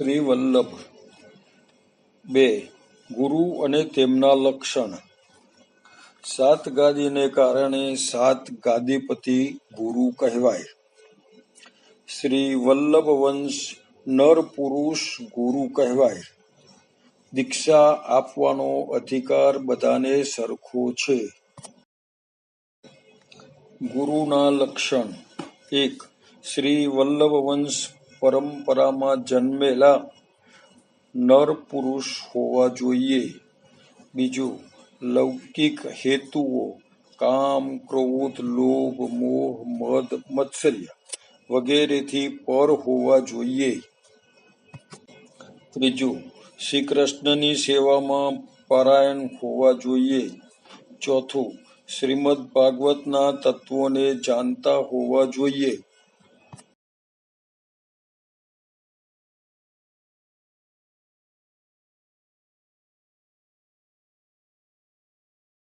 શ્રી વલ્લભ બે. ગુરુ અને તેમના લક્ષણ. સાત ગાદીને કારણે સાત ગાદીપતિ ગુરુ કહેવાય. શ્રી વલ્લભ વંશ નર પુરુષ ગુરુ કહેવાય. દીક્ષા આપવાનો અધિકાર બધાને સરખો છે. ગુરુના લક્ષણ. એક. શ્રી વલ્લભ વંશ પરંપરામાં જન્મેલા નર પુરુષ હોવા જોઈએ બીજું લૌકિક હેતુઓ કામ ક્રોધ લોભ મોહ મદ મત્સર્ય વગેરેથી પર હોવા જોઈએ ત્રીજું શ્રી કૃષ્ણની સેવામાં પરાયણ હોવા જોઈએ ચોથું શ્રીમદ ભાગવતના તત્વોને જાણતા હોવા જોઈએ